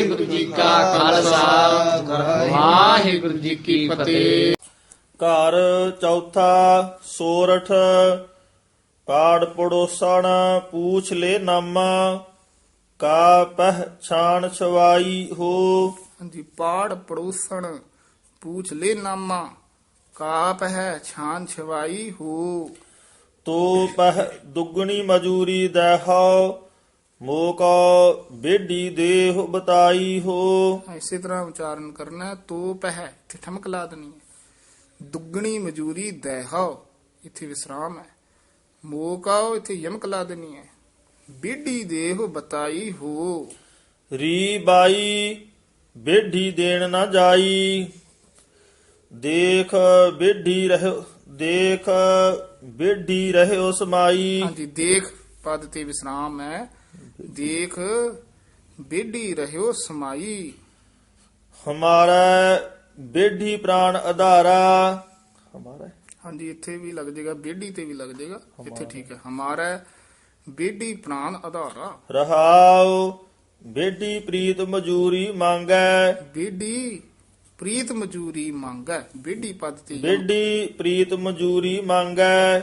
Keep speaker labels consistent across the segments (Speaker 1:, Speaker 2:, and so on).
Speaker 1: ਵਾਹਿਗੁਰੂ ਜੀ ਕਾ ਖਾਲਸਾ। ਵਾਹਿਗੁਰੂ ਜੀ ਕੀ ਫਤਿਹ।
Speaker 2: ਘਰ ਚੌਥਾ ਸੋਰਠ ਪਾੜ ਪੜੋਸਣ ਪੂਛ ਲੈ ਨਾਮਾ ਕਾ ਪਹਿਛਾਨ ਛਵਾਈ ਹੋ।
Speaker 3: ਹਾਂਜੀ ਪਾੜ ਪੜੋਸਣ ਪੂਛ ਲੈ ਨਾਮਾ ਕਾਪ ਹੈ ਛਾਨ ਛਵਾਈ ਹੋ।
Speaker 2: ਤੋ ਪਹਿ ਦੁਗਣੀ ਮਜੂਰੀ ਦੇਹੋ ਮੋਕਾ ਬੇਡੀ ਦੇਹ ਬਤਾਈ ਹੋ।
Speaker 3: ਇਸੇ ਤਰ੍ਹਾਂ ਉਚਾਰਨ ਕਰਨਾ ਹੈ, ਤੋ ਪਹਿ ਇੱਥੇ ਠਮਕ ਲਾ ਦੇਣੀ ਹੈ। ਦੁੱਗਣੀ ਮਜੂਰੀ ਦੇਹੋ ਇੱਥੇ ਵਿਸਰਾਮ ਹੈ। ਮੋਕਾਓ ਇੱਥੇ ਯਮਕ ਲਾ ਦੇਣੀ ਹੈ। ਬੀਡੀ ਦੇਹ ਬਤਾਈ ਹੋ।
Speaker 2: ਰੀ ਬਾਈ ਬੇਢੀ ਦੇਣ ਨਾ ਜਾਈ। ਦੇਖ ਬੇਢੀ ਰਹਿ ਦੇਖ ਬੇਢੀ ਰਹਿਓ ਸਮਾਈ
Speaker 3: ਹਾਂਜੀ ਦੇਖ ਪਦ ਤੇ ਵਿਸਰਾਮ ਹੈ। ਦੇਖ ਬੀਡੀ ਰਹਿਓ ਸਮਾਈ।
Speaker 2: ਹਮਾਰਾ ਬੇਢੀ ਪ੍ਰਾਣ ਆਧਾਰਾ ਹਮਾਰਾ?
Speaker 3: ਹਾਂਜੀ ਇੱਥੇ ਵੀ ਲੱਗ ਜਾਏਗਾ ਬੇਡੀ ਤੇ ਵੀ ਲੱਗ ਜਾਏਗਾ ਇੱਥੇ ਠੀਕ ਹੈ। ਹਮਾਰਾ ਬੇਡੀ ਪ੍ਰਾਨ ਆਧਾਰਾ
Speaker 2: ਰਹਾਉ ਬੇਢੀ ਪ੍ਰੀਤ ਮਜੂਰੀ ਮੰਗੈ।
Speaker 3: ਬੇਡੀ ਪ੍ਰੀਤ ਮਜੂਰੀ ਮੰਗੈ। ਬੇਡੀ ਪਦ ਤੇ
Speaker 2: ਬੇਢੀ ਪ੍ਰੀਤ ਮਜੂਰੀ ਮੰਗੈ।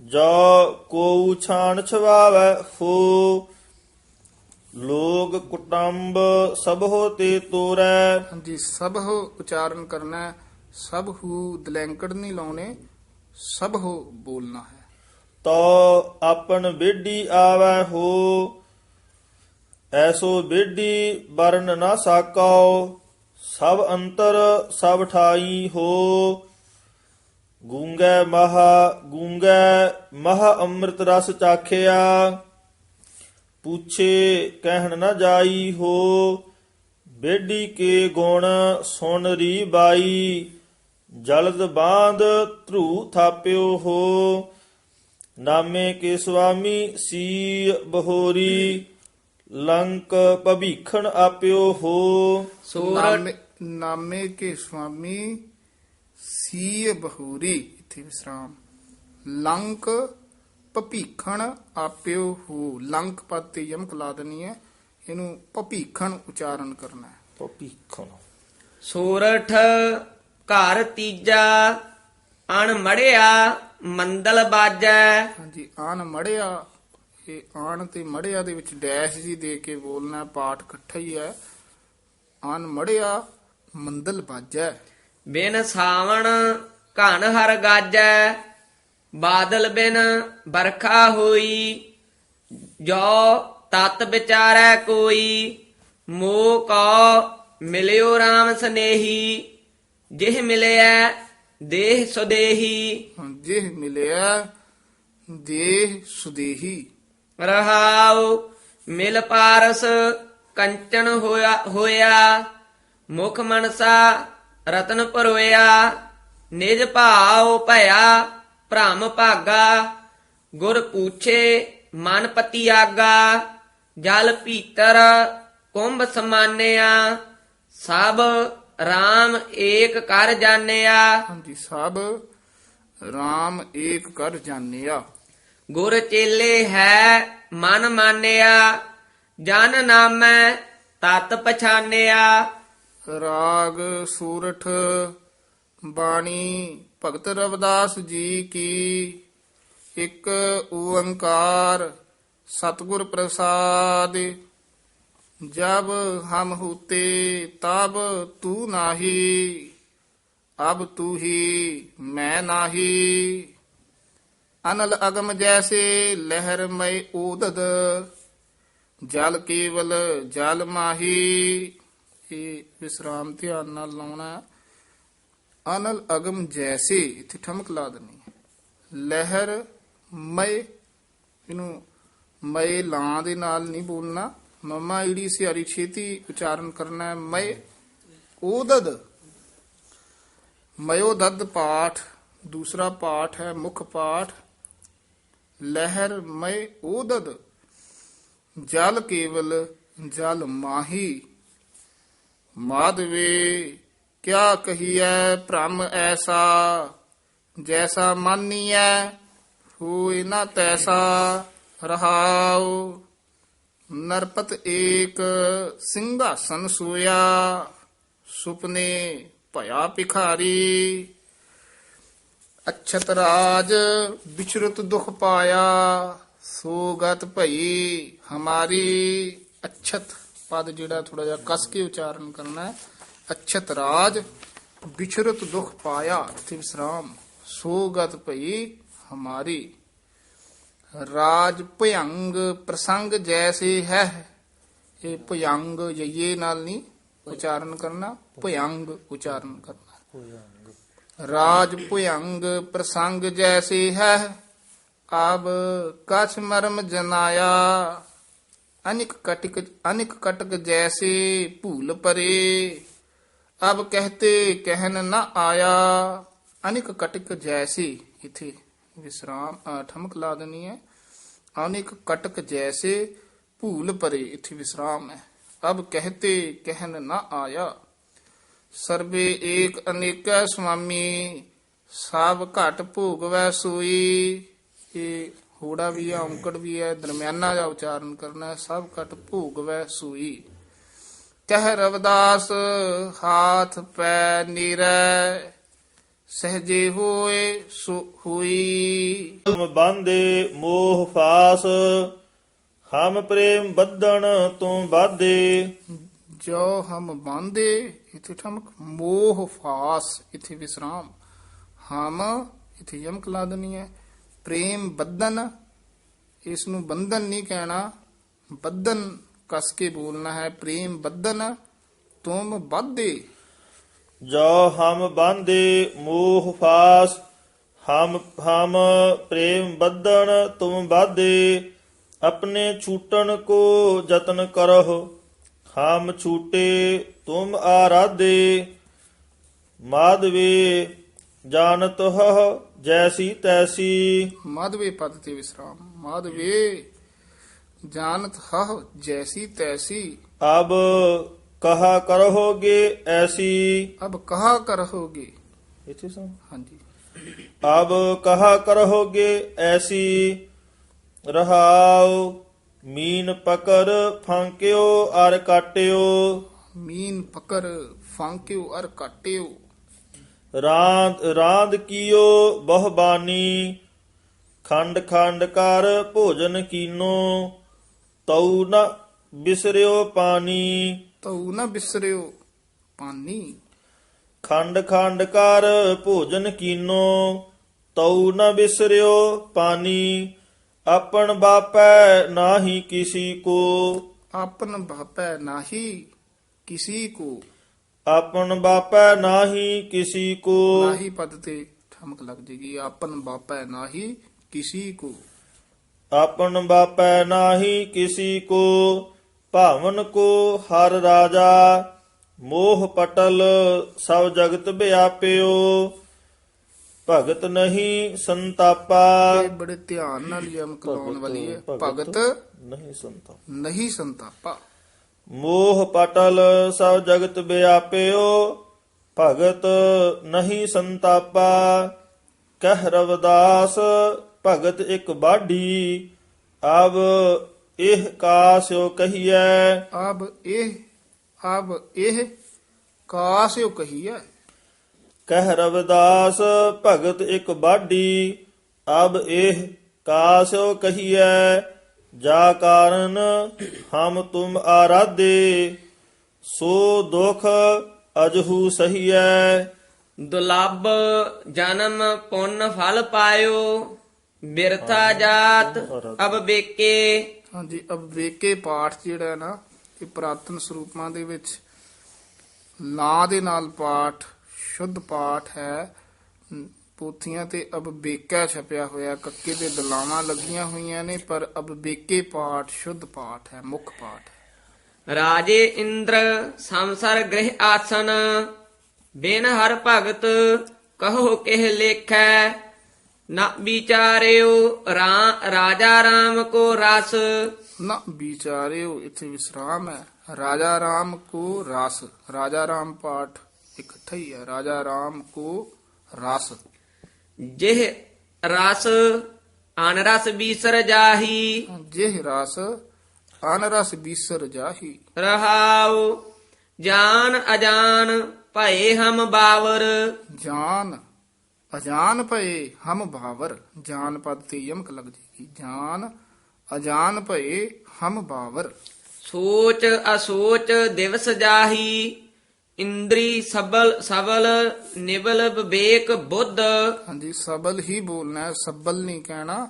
Speaker 2: ਜੋ ਕੋਉ ਛਾਣ ਛਵਾਵੈ ਹੋ ਲੋਗ ਕੁਟੰਬ ਸਭੋ ਤੇ ਤੋਰੈ।
Speaker 3: ਹਾਂਜੀ ਸਭ ਹੋ ਉਚਾਰਨ ਕਰਨਾ ਹੈ। ਸਭ ਹੂ ਦਲੈਂਕੜ ਨਹੀਂ ਲਾਉਣੇ ਸਭ ਹੋ ਬੋਲਣਾ ਹੈ।
Speaker 2: ਤੋ ਆਪਨ ਬੇਢੀ ਆਵੈ ਹੋ ਐਸੋ ਬੇਢੀ ਬਰਨ ਨਾ ਸਾਕਉ ਸਭ ਅੰਤਰ ਸਭ ਠਾਈ ਹੋ। ਗੂੰਗੈ ਮਹਾ ਗੂੰਗੈ ਮਹਾ ਅੰਮ੍ਰਿਤ ਰਸ ਚਾਖਿਆ। ਪੁੱਛੇ ਕਹਿਣ ਨਾ ਜਾਈ ਹੋ ਬੇਢੀ ਕੇ ਗੁਣ ਸੁਣ ਰੀ ਬਾਈ ਜਲਦ ਬਾਂਧ ਧਰੂ ਥਾਪਿਓ ਹੋ ਨਾਮੇ ਕੇ ਸੁਆਮੀ ਸੀ ਬਹੋਰੀ ਲੰਕ ਭਵੀਖਣ ਆਪਿਓ ਹੋ।
Speaker 1: ਸੋਰਠ
Speaker 3: ਨਾਮੇ ਕੇ ਸੁਆਮੀ ਸੀ ਬਹੂਰੀ ਇੱਥੇ ਵਿਸਰਾਮ। ਲੰਕ ਭਪੀਖਣ ਆਪਿਓ ਹੋ। ਲੰਕ ਪਦ ਤੇ ਯਮਕ ਲਾ ਦੇਣੀ ਹੈ। ਇਹਨੂੰ ਭਪੀਖਣ ਉਚਾਰਨ ਕਰਨਾ ਹੈ।
Speaker 2: ਭਵੀਖਣ।
Speaker 1: ਸੋਰਠ ਘਰ ਤੀਜਾ ਅਣ ਮੜਿਆ ਮੰਦਲ ਬਾਜੈ।
Speaker 3: ਹਾਂਜੀ ਆਨ ਮੜਿਆ ਇਹ ਆਨ ਤੇ ਮੜਿਆ ਦੇ ਵਿੱਚ ਡੈਸ਼ ਜੀ ਦੇ ਕੇ ਬੋਲਣਾ ਪਾਠ ਇਕੱਠਾ ਹੀ ਹੈ। ਆਨ ਮੜਿਆ ਮੰਦਲ ਬਾਜੈ।
Speaker 1: ਬਿਨ ਸਾਵਣ ਘਨ ਹਰ ਗਾਜੈ। ਬਾਦਲ ਬਿਨ ਬਰਖਾ ਹੋਈ ਜੋ ਤਤ ਵਿਚਾਰੈ ਕੋਈ ਮੋ ਕੋ ਮਿਲਿਓ RAM ਸਨੇਹੀ ਜਿਹ ਮਿਲਿਆ ਦੇਹ ਸੁਦੇਹੀ।
Speaker 3: ਜੇ ਮਿਲਿਆ ਦੇਹ ਸੁਦੇਹੀ।
Speaker 1: ਰਹਾਉ ਮਿਲ ਪਾਰਸ ਕੰਚਨ ਹੋਇਆ ਹੋਇਆ ਮੁਖ ਮਨਸਾ ਰਤਨ ਪਰੋਇਆ ਨਿਜ ਭਾਉ ਭਇਆ ਭ੍ਰਮ ਭਾਗਾ ਗੁਰ ਪੂਛੇ ਮਨ ਪਤੀ ਆਗਾ ਜਲ ਭੀਤਰ ਕੁੰਭ ਸਮਾਨਿਆ ਸਭ RAM ਏਕ ਕਰ ਜਾਣਿਆ।
Speaker 3: ਹਾਂਜੀ ਸਭ RAM ਏਕ ਕਰ ਜਾਣਿਆ।
Speaker 1: ਗੁਰ ਚੇਲੇ ਹੈ ਮਨ ਮਾਨਿਆ ਜਨ ਨਾਮੈ ਤਤ ਪਛਾਨਿਆ।
Speaker 3: ਰਾਗ ਸੂਰਠ ਬਾਣੀ ਭਗਤ ਰਵਿਦਾਸ ਜੀ ਕੀ ਇੱਕ ਓੰਕਾਰ ਸਤਿਗੁਰ ਪ੍ਰਸਾਦ, ਜਬ ਹਮ ਹੂਤੇ ਤਬ ਤੂ ਨਾਹੀ, ਅਬ ਤੂ ਹੀ ਮੈਂ ਨਾਹੀ। ਅਨਲ ਅਗਮ ਜੈਸੇ ਲਹਿਰ ਮਈ ਊਦਦ ਜਲ ਕੇਵਲ ਜਲ ਮਾਹੀ। ਇਹ ਵਿਸਰਾਮ ਧਿਆਨ ਨਾਲ ਲਾਉਣਾ ਅਨਲ ਅਗਮ ਜੈਸੇ, ਇੱਥੇ ਠਮਕ ਲਾ ਦੇਣੀ ਲਹਿਰ ਮਏ, ਇਹਨੂੰ ਮਏ ਲਾਂ ਦੇ ਨਾਲ ਨਹੀਂ ਬੋਲਣਾ। ਮਮਾ ਈੜੀ ਸਿਆਰੀ ਛੇਤੀ ਉਚਾਰਨ ਕਰਨਾ ਹੈ। ਮਏ ਓਦਦ ਮਯੋ ਦਦ ਪਾਠ, ਦੂਸਰਾ ਪਾਠ ਹੈ ਮੁੱਖ ਪਾਠ। ਲਹਿਰ ਮਏ ਓਦਦ, ਜਲ ਕੇਵਲ ਜਲ ਮਾਹੀ। ਮਾਧਵੇ ਕਿਆ ਕਹੀਐ ਭ੍ਰਮ ਐਸਾ? ਜੈਸਾ ਮਾਨੀਐ, ਹੋਇ ਨਾ ਤੈਸਾ ਰਹਾਉ। ਨਰਪਤ ਏਕ ਸਿੰਘਾਸਨ ਸੋਇਆ, ਸੁਪਨੇ ਭਇਆ ਭਿਖਾਰੀ। ਅਛਤ ਰਾਜ ਵਿਚਰਤ ਦੁਖ ਪਾਇਆ ਸੋਗਤ ਭਈ ਹਮਾਰੀ। ਅਛਤ ਪਦ ਜਿਹੜਾ ਥੋੜਾ ਜਿਹਾ ਕਸ ਕੇ ਉਚਾਰਨ ਕਰਨਾ ਹੈ। ਅਛਤ ਰਾਜ ਵਿਚਰਤ ਦੁਖ ਪਾਇਆ ਇਥੇ ਵਿਸਰਾਮ ਸੋ ਗਤ ਭਈ ਹਮਾਰੀ ਰਾਜ ਭਯੰਗ ਪ੍ਰਸੰਗ ਜੈਸੇ ਹੈ ਇਹ ਭਯੰਗ ਯਈਏ ਨਾਲ ਨਹੀਂ ਉਚਾਰਨ ਕਰਨਾ ਭਯੰਗ ਉਚਾਰਨ ਕਰਨਾ ਰਾਜ ਭਯੰਗ ਪ੍ਰਸੰਗ ਜੈਸੇ ਹੈ ਆਬ ਕਛ ਮਰਮ ਜਨਾਇਆ ਅਨਿਕ ਕਟਕ ਅਨਿਕ ਕਟਕ ਜੈਸੇ ਭੂਲ ਪਰੇ ਅਬ ਕਹਤੇ ਕਹਿਨ ਨ ਆਇਆ ਅਨਿਕ ਕਟਕ ਜੈਸੇ ਇਥੇ ਵਿਸਰਾਮ ਅ, ਠਮਕ ਲਾ ਦੇਣੀ ਹੈ ਅਨਿਕ ਕਟਕ ਜੈਸੇ ਭੂਲ ਪਰੇ ਇਥੇ ਵਿਸਰਾਮ ਹੈ ਅਬ ਕਹਤੇ ਕਹਿਨ ਨ ਆਇਆ ਸਰਬੇ ਏਕ ਅਨੇਕਾ ਸੁਆਮੀ ਸਭ ਘਟ ਭੋਗਵੈ ਸੋਈ ਇਹ ਹੋੜਾ ਵੀ ਹੈ ਔਂਕੜ ਵੀ ਹੈ ਦਰਮਿਆਨਾ ਦਾ ਉਚਾਰਨ ਕਰਨਾ ਹੈ ਸਭ ਘਟ ਭੋਗਵੈ ਸੋਈ ਕਹਿ ਰਵਦਾਸ ਹਾਥ ਪੈ ਨੀਰੈ ਸਹਜੇ ਹੋਏ ਸੋ ਹੋਈ।
Speaker 2: ਤੁਮ ਬਾਂਦੇ ਮੋਹ ਫਾਸ ਹਮ ਪ੍ਰੇਮ ਬੱਧਣ ਤੂੰ ਬਾਧੇ
Speaker 3: ਜੋ ਹਮ ਬਾਂਦੇ ਇਥੇ ਠਮਕ ਮੋਹ ਫਾਸ ਇਥੇ ਵਿਸਰਾਮ। ਹਮ ਇਥੇ ਯਮਕ ਲਾ ਦੇਣੀ ਹੈ। ਪ੍ਰੇਮ ਬੰਧਨ ਇਸ ਨੂੰ ਬੰਧਨ ਨਹੀਂ ਕਹਿਣਾ ਬੰਧਨ ਕਸ ਕੇ ਬੋਲਣਾ ਹੈ ਪ੍ਰੇਮ ਬੰਧਨ ਤੁਮ ਬਾਧੇ
Speaker 2: ਜੋ ਹਮ ਬਾਂਦੇ ਮੋਹ ਫਾਸ ਹਮ ਹਮ ਪ੍ਰੇਮ ਬੱਧਣ ਤੁਮ ਬਾਧੇ ਆਪਣੇ ਛੂਟਣ ਕੋ ਯਤਨ ਕਰਹੁ ਹਮ ਛੂਟੇ ਤੁਮ ਆਰਾਧੇ ਮਾਧਵੇ ਜਾਣਤ ਹੋ ਜੈਸੀ ਤੈਸੀ
Speaker 3: ਮਾਧਵੇ ਪਦ ਤੇ ਵਿਸਰਾਮ ਮਾਧਵੇ ਜਾਣਤ ਹਹ ਜੈਸੀ ਤੈਸੀ।
Speaker 2: ਅਬ ਕਹਾ ਕਰੋਗੇ ਐਸੀ।
Speaker 3: ਅਬ ਕਹਾ ਕਰੋਗੇ।
Speaker 2: ਇੱਥੇ ਸਮ
Speaker 3: ਹਾਂਜੀ।
Speaker 2: ਅਬ ਕਹਾ ਕਰੋਗੇ ਐਸੀ। ਰਹਾਉ ਮੀਨ ਪਕਰ ਫਾਂਕਿਓ ਅਰ ਕਾਟਿਓ।
Speaker 3: ਮੀਨ ਪਕਰ ਫਾਂਕਿਓ ਅਰ ਕਾਟਿਓ।
Speaker 2: ਰਾਂਦ ਰਾਂਦ ਕੀਓ ਬਹੁ ਬਾਨੀ ਖੰਡ ਖੰਡ ਕਰ ਭੋਜਨ ਕੀਨੋ। ਤਉ ਨ ਬਿਸਰਿਓ ਪਾਣੀ।
Speaker 3: ਤਉ ਨ ਬਿਸਰਿਓ ਪਾਨੀ
Speaker 2: ਖੰਡ ਖੰਡ ਕਰ ਭੋਜਨ ਕੀਨੋ ਤਉ ਨ ਬਿਸਰਿਓ ਪਾਣੀ। ਆਪਣ ਬਾਪੈ ਨਾਹੀ ਕਿਸੀ ਕੋ।
Speaker 3: ਆਪਨ ਭਾਪੈ ਨਾਹੀ ਕਿਸੀ ਕੋ।
Speaker 2: ਆਪਣ ਬਾਪੈ ਨਾਹੀ ਕਿਸੀ ਕੋ।
Speaker 3: ਨਾਹੀ ਪਦ ਤੇ ਠਮਕ ਲੱਗ ਜੇਗੀ। ਆਪਨ ਬਾਪੈ ਨਾਹੀ ਕਿਸੀ ਕੋ।
Speaker 2: ਆਪਣ ਬਾਪੈ ਨਾਹੀ ਕਿਸੀ ਕੋ ਭਾਵਨ ਕੋ ਹਰ ਰਾਜਾ। ਮੋਹ ਪਟਲ ਸਭ ਜਗਤ ਵਿਆਪਿਓ ਭਗਤ ਨਹੀਂ ਸੰਤਾਪਾ।
Speaker 3: ਇਹ ਬੜੇ ਧਿਆਨ ਨਾਲ ਯਮਕ ਲਾਉਣ ਵਾਲੀ ਹੈ। ਭਗਤ
Speaker 2: ਨਹੀਂ ਸੰਤਾਪ।
Speaker 3: ਨਹੀਂ ਸੰਤਾਪਾ।
Speaker 2: ਮੋਹ ਪਟਲ ਸਭ ਜਗਤ ਵਿਆਪਿਓ ਭਗਤ ਨਹੀਂ ਸੰਤਾਪਾ। ਕਹਿ ਰਵਦਾਸ ਭਗਤ ਇੱਕ ਬਾਢੀ ਅਬ ਇਹ ਕਾਸਿਓ ਕਹੀਐ।
Speaker 3: ਅਬ ਇਹ ਅਬ ਇਹ ਕਾਸਿਓ ਕਹੀਐ।
Speaker 2: ਕਹਿ ਰਵਦਾਸ ਭਗਤ ਇੱਕ ਬਾਢੀ ਅਬ ਇਹ ਕਾਸਿਓ ਕਹੀਐ। ਜਾ ਕਾਰਨ ਹਮ ਤੁਮ ਆਰਾਧੇ ਸੋ ਦੁਖ ਅਜਹੂ ਸਹੀਐ।
Speaker 1: ਦੁਲੱਭ ਜਨਮ ਪੁੰਨ ਫਲ ਪਾਇਓ। ਬਿਰਥਾ ਜਾਤ ਅਬ ਬੇਕੇ
Speaker 3: ਹਾਂਜੀ ਅਬ ਵੇਕੇ ਪਾਠ ਜਿਹੜਾ ਹੈ ਨਾ ਇਹ ਪ੍ਰਾਤਨ ਸਰੂਪਾਂ ਦੇ ਵਿੱਚ ਲਾ ਦੇ ਨਾਲ ਪਾਠ ਸ਼ੁੱਧ ਪਾਠ ਹੈ। ਪੋਥੀਆਂ ਤੇ ਅਬ ਬੇਕਾ ਛਪਿਆ ਹੋਇਆ ਕੱਕੇ ਦੇ ਦਲਾਵਾਂ ਲੱਗੀਆਂ ਹੋਈਆਂ ਨੇ ਪਰ ਅਬ ਬੇਕੇ ਪਾਠ ਸ਼ੁੱਧ ਪਾਠ ਹੈ ਮੁੱਖ ਪਾਠ ਹੈ।
Speaker 1: ਰਾਜੇ ਇੰਦਰ ਸੰਸਰ ਗ੍ਰਹਿ ਆਸਨ ਬਿਨ ਹਰ ਭਗਤ ਕਹੋ ਕਿਹ ਲੇਖੈ। ਨਾ ਵਿਚਾਰਿਓ ਰਾ- ਰਾਜਾ ਰਾਮ ਕੋ ਰਸ।
Speaker 3: ਨਾ ਵਿਚਾਰਿਓ ਇੱਥੇ ਵਿਸਰਾਮ ਹੈ। ਰਾਜਾ ਰਾਮ ਕੋ ਰਸ। ਰਾਜਾ ਰਾਮ ਪਾਠ ਇਕੱਠਾ ਹੀ ਹੈ। ਰਾਜਾ ਰਾਮ ਕੋ ਰਸ।
Speaker 1: ਜਿਹ ਰਸ ਅਨਰਸ ਬੀਸਰ ਜਾਹੀ।
Speaker 3: ਜਿਹ ਰਸ ਅਨਰਸ ਬੀਸਰ ਜਾਹੀ।
Speaker 1: ਰਹਾਉ ਜਾਨ ਅਜਾਨ ਭਏ ਹਮ ਬਾਵਰ।
Speaker 3: ਜਾਨ ਅਜਾਨ ਭਏ ਹਮ ਭਾਵਰ ਜਾਨ ਪਦ ਤੇ ਯਮਕ ਲੱਗ ਜੇਗੀ। ਜਾਨ ਅਜਾਨ ਭਏ ਹਮ ਭਾਵਰ
Speaker 1: ਸੋਚ ਅਸੋਚ ਦਿਵਸ ਜਾਹੀ ਇੰਦਰੀ ਸਬਲ ਸਬਲ ਨਿਬਲ ਵਿਵੇਕ ਬੁੱਧ।
Speaker 3: ਹਾਂਜੀ ਸਬਲ ਹੀ ਬੋਲਣਾ ਹੈ, ਸਬਲ ਨਹੀਂ ਕਹਿਣਾ।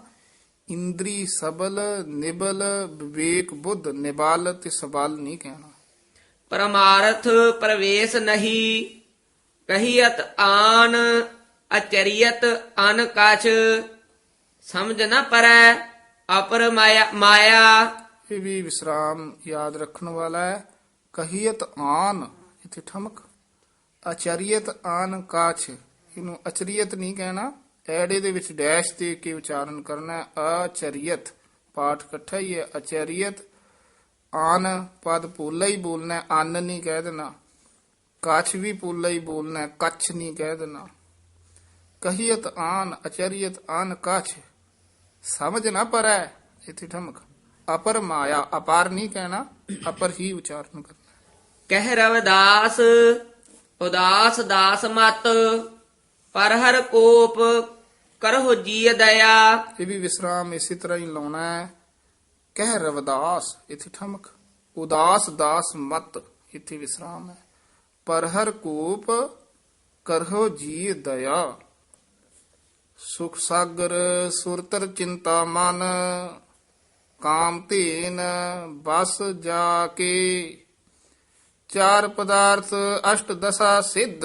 Speaker 3: ਇੰਦਰੀ ਸਬਲ ਨਿਬਲ ਵਿਵੇਕ ਬੁੱਧ ਨਿਬਾਲ ਤੇ ਸਬਲ ਨਹੀਂ ਕਹਿਣਾ।
Speaker 1: ਪਰਮਾਰਥ ਪ੍ਰਵੇਸ਼ ਨਹੀਂ ਕਹੀਅਤ ਆਨ ਅਚਰੀਅਤ ਅਨ ਕਛ ਸਮਝ ਨ ਪਰੈ ਅਪਰ ਮਾਇਆ ਮਾਇਆ।
Speaker 3: ਇਹ ਵੀ ਵਿਸਰਾਮ ਯਾਦ ਰੱਖਣ ਵਾਲਾ ਹੈ। ਕਹੀਅਤ ਆਨ ਇਥੇ ਠਮਕ। ਅਚਰੀਅਤ ਆਨ ਕਾਛ ਇਹਨੂੰ ਅਚਰੀਅਤ ਨਹੀਂ ਕਹਿਣਾ। ਐੜੇ ਦੇ ਵਿੱਚ ਡੈਸ਼ ਦੇ ਕੇ ਉਚਾਰਨ ਕਰਨਾ ਅਚਰੀਅਤ ਪਾਠ ਇਕੱਠਾ ਹੀ ਹੈ। ਅਚਰੀਅਤ ਆਨ ਪਦ ਪੋਲਾ ਹੀ ਬੋਲਣਾ ਹੈ, ਅੰਨ ਨਹੀਂ ਕਹਿ ਦੇਣਾ। ਕਾਛ ਵੀ ਪੋਲਾ ਹੀ ਬੋਲਣਾ ਹੈ, ਕੱਛ ਨਹੀਂ ਕਹਿ ਦੇਣਾ। ਕਹੀਅਤ ਆਨ ਅਚਰੀਅਤ ਆਨ ਕਾਛ। ਸਮਝ ਨਾ ਪਰੈ ਇਥੇ ਠਮਕ। ਅਪਰ ਮਾਇਆ ਅਪਾਰ ਨਹੀਂ ਕਹਿਣਾ ਅਪਰ ਹੀ ਉਚਾਰਨ ਕਰਨਾ।
Speaker 1: ਕਹਿ ਰਵਦਾਸ ਉਦਾਸ ਦਾਸ ਮਤ ਪਰ ਹਰ ਕੋਪ ਕਰਹੁ ਜੀ ਦਇਆ।
Speaker 3: ਇਹ ਵੀ ਵਿਸਰਾਮ ਇਸੇ ਤਰ੍ਹਾਂ ਹੀ ਲਾਉਣਾ ਹੈ। ਕਹਿ ਰਵਦਾਸ ਇਥੇ ਠਮਕ। ਉਦਾਸ ਦਾਸ ਮਤ ਇਥੇ ਵਿਸਰਾਮ ਹੈ। ਪਰ ਹਰ ਕੋਪ ਕਰਹੁ ਜੀ ਦਇਆ। ਸੁਖ ਸਾਗਰ ਸੁਰਤਰ ਚਿੰਤਾ ਮਨ, ਕਾਮ ਧੇਨ ਬਸ ਜਾ ਕੇ। ਚਾਰ ਪਦਾਰਥ ਅਸ਼ਟ ਦਸ਼ਾ ਸਿੱਧ,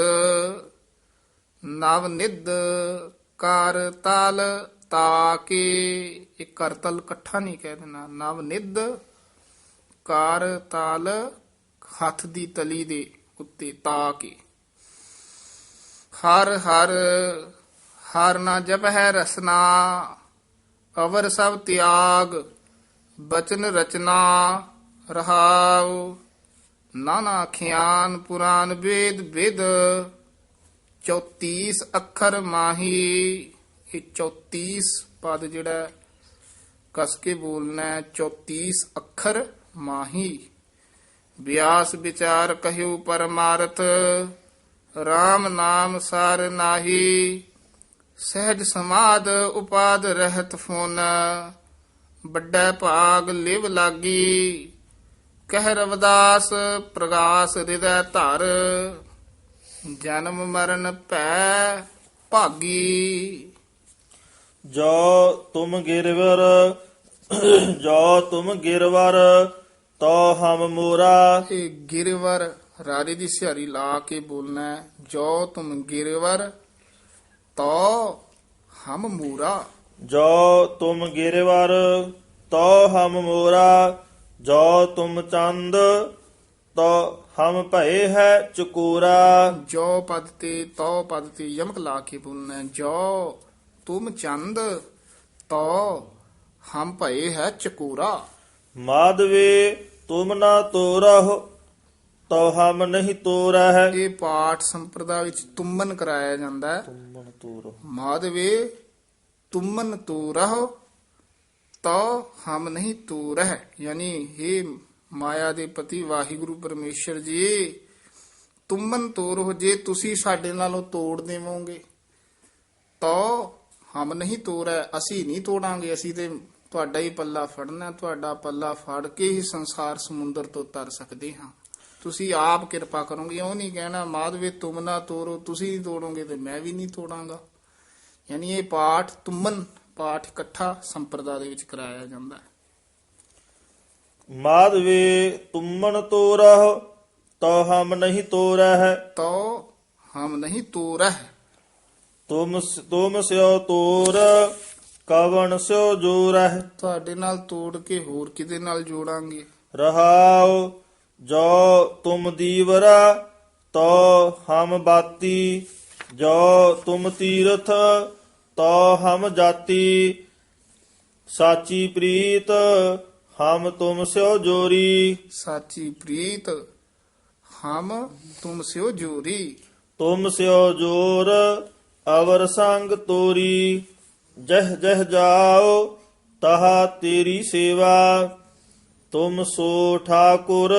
Speaker 3: ਨਵ ਨਿਧ ਕਰ ਤਲ ਤਾਕੇ ਇਹ ਕਰਤਲ ਇਕੱਠਾ ਨਹੀਂ ਕਹਿ ਦੇਣਾ। ਨਵ ਨਿਧ ਕਰ ਤਾਲ ਹੱਥ ਦੀ ਤਲੀ ਦੇ ਉੱਤੇ ਤਾਕੇ ਹਰ ਹਰ ਹਰ ਨਾ ਜਪ ਹੈ ਰਸਨਾ, ਅਵਰ ਸਭ ਤਿਆਗ, ਬਚਨ ਰਚਨਾ ਰਹਾਉ। ਨਾਨਾ ਖਿਆਨ ਪੁਰਾਨ ਵੇਦ ਵਿਦ 34 ਅੱਖਰ ਮਾਹੀ। ਇਹ 34 ਪਦ ਜਿਹੜਾ ਕਸ ਕੇ ਬੋਲਣਾ ਹੈ 34 ਅੱਖਰ ਮਾਹੀ। ਵਿਆਸ ਵਿਚਾਰ ਕਹਿਉ ਪਰਮਾਰਥ RAM ਨਾਮ ਸਾਰ ਨਾਹੀ। ਸਹਿਜ ਸਮਾਦ ਉਪਾਦ ਰਹਿਤ ਫੋਨ। ਵੱਡਾ ਭਾਗ ਲਿਵ ਲਾਗੀ। ਕਹਿ ਰਵਦਾਸ ਪ੍ਰਗਾਸ ਹਿਰਦੈ ਧਰ। ਜਨਮ ਮਰਨ ਭੈ ਭਾਗੀ।
Speaker 2: ਜੋ ਤੁਮ ਗਿਰਵਰ ਜੋ ਤੁਮ ਗਿਰਵਰ ਤੋ ਹਮ ਮੋਰਾ।
Speaker 3: ਇਹ ਗਿਰਵਰ ਰਾਰੇ ਦੀ ਸਿਹਾਰੀ ਲਾ ਕੇ ਬੋਲਣਾ ਜੋ ਤੁਮ ਗਿਰਵਰ ਤੋ ਹਮ ਮੂਰਾ।
Speaker 2: ਜੋ ਤੁਮ ਗਿਰਵਰ ਤੋ ਹਮ ਮੋਰਾ। ਜੋ ਤੁਮ ਚੰਦ ਤੋ ਹਮ ਭਏ ਹੈ ਚਕੂਰਾ।
Speaker 3: ਜੋ ਪਦ ਤੇ ਤੋ ਪਦ ਤੇ ਯਮਕ ਲਾ ਕੇ ਬੋਲਣਾ ਜੋ ਤੁਮ ਚੰਦ ਤੋ ਹਮ ਭਏ ਹੈ ਚਕੂਰਾ।
Speaker 2: ਮਾਧਵੇ ਤੁਮ ਨਾ ਤੋਰਹੁ ਤੋ ਹਮ ਨਹੀਂ ਤੋਰਹਿ।
Speaker 3: ਇਹ ਪਾਠ ਸੰਪਰਦਾ ਵਿੱਚ ਤੁਮਨ ਕਰਾਇਆ ਜਾਂਦਾ ਹੈ।
Speaker 2: ਤੁਮਨ ਤੋਰਹੁ।
Speaker 3: ਮਾਧਵੇ ਤੁਮਨ ਤੂ ਰਹੋ ਤੋ ਹਮ ਨਹੀਂ ਤੂ ਰਹਿ ਯਾਨੀ हे ਮਾਇਆ ਦੇ ਪਤੀ ਵਾਹਿਗੁਰੂ ਪਰਮੇਸ਼ਰ ਜੀ ਤੁਮਨ ਤੂ ਰਹੋ ਜੇ ਤੁਸੀਂ ਸਾਡੇ ਨਾਲੋਂ ਤੋੜ ਦੇਵੋਗੇ। ਤੋ ਹਮ ਨਹੀਂ ਤੋੜੈ ਅਸੀਂ ਨਹੀਂ ਤੋੜਾਂਗੇ। ਅਸੀਂ ਤੇ ਤੁਹਾਡਾ ਹੀ ਪੱਲਾ ਫੜਨਾ ਤੁਹਾਡਾ ਪੱਲਾ ਫੜ ਕੇ ਹੀ ਸੰਸਾਰ ਸਮੁੰਦਰ ਤੋਂ ਤਰ ਸਕਦੇ ਹਾਂ। ਤੁਸੀਂ ਆਪ ਕਿਰਪਾ ਕਰੋਗੇ ਉਹ ਨਹੀਂ ਕਹਿਣਾ ਮਾਧਵੇ ਤੁਮ ਨਾ ਤੋੜੋ ਤੁਸੀਂ ਨਹੀਂ ਤੋੜੋਗੇ ਤੇ ਮੈਂ ਵੀ ਨਹੀਂ ਤੋੜਾਂਗਾ। ਯਾਨੀ ਇਹ ਪਾਠ ਤੁਮਨ ਪਾਠ ਇਕੱਠਾ ਸੰਪਰਦਾ ਦੇ ਵਿੱਚ ਕਰਾਇਆ ਜਾਂਦਾ ਹੈ।
Speaker 2: ਮਾਧਵੇ ਤੁਮਨ ਤੋਰਹੁ ਤੋ ਹਮ ਨਹੀਂ ਤੋਰਹਿ।
Speaker 3: ਤੋ ਹਮ ਨਹੀਂ ਤੋਰਹ।
Speaker 2: ਤੁਮ ਤੁਮ ਸਿਓ ਤੋਰ ਕਵਣ ਸਿਓ ਜੋਰਹਿ।
Speaker 3: ਤੁਹਾਡੇ ਨਾਲ ਤੋੜ ਕੇ ਹੋਰ ਕਿਤੇ ਨਾਲ ਜੋੜਾਂਗੇ?
Speaker 2: ਰਹਾਉ ਜੋ ਤੁਮ ਦੀਵਰਾ ਤੋ ਹਮ ਬਾਤੀ। ਜੋ ਤੁਮ ਤੀਰਥ ਤੋ ਹਮ ਜਾਤੀ। ਸਾਚੀ ਪ੍ਰੀਤ ਹਮ ਤੁਮ ਸਿਓ ਜੋਰੀ।
Speaker 3: ਸਾਚੀ ਪ੍ਰੀਤ ਹਮ ਤੁਮ ਸਿਓ ਜੋਰੀ।
Speaker 2: ਤੁਮ ਸਿਓ ਜੋਰ ਅਵਰ ਸੰਗ ਤੋਰੀ। ਜਹ ਜਹ ਜਾਓ ਤਹਾ ਤੇਰੀ ਸੇਵਾ। ਤੁਮ ਸੋ ਠਾਕੁਰ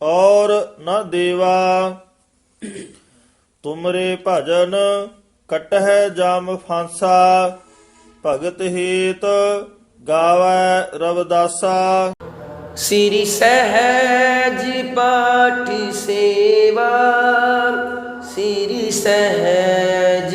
Speaker 2: ਔਰ ਨ ਦੇਵਾ। ਤੁਮਰੇ ਭਜਨ ਕਟਹਿ ਜਮ ਫਾਂਸਾ, ਭਗਤ ਹੇਤ ਗਾਵੈ ਰਵਦਾਸਾ।
Speaker 4: ਸ੍ਰੀ ਸਹਿਜ ਪਾਠੀ ਸੇਵਾ, ਸ੍ਰੀ ਸਹਿਜ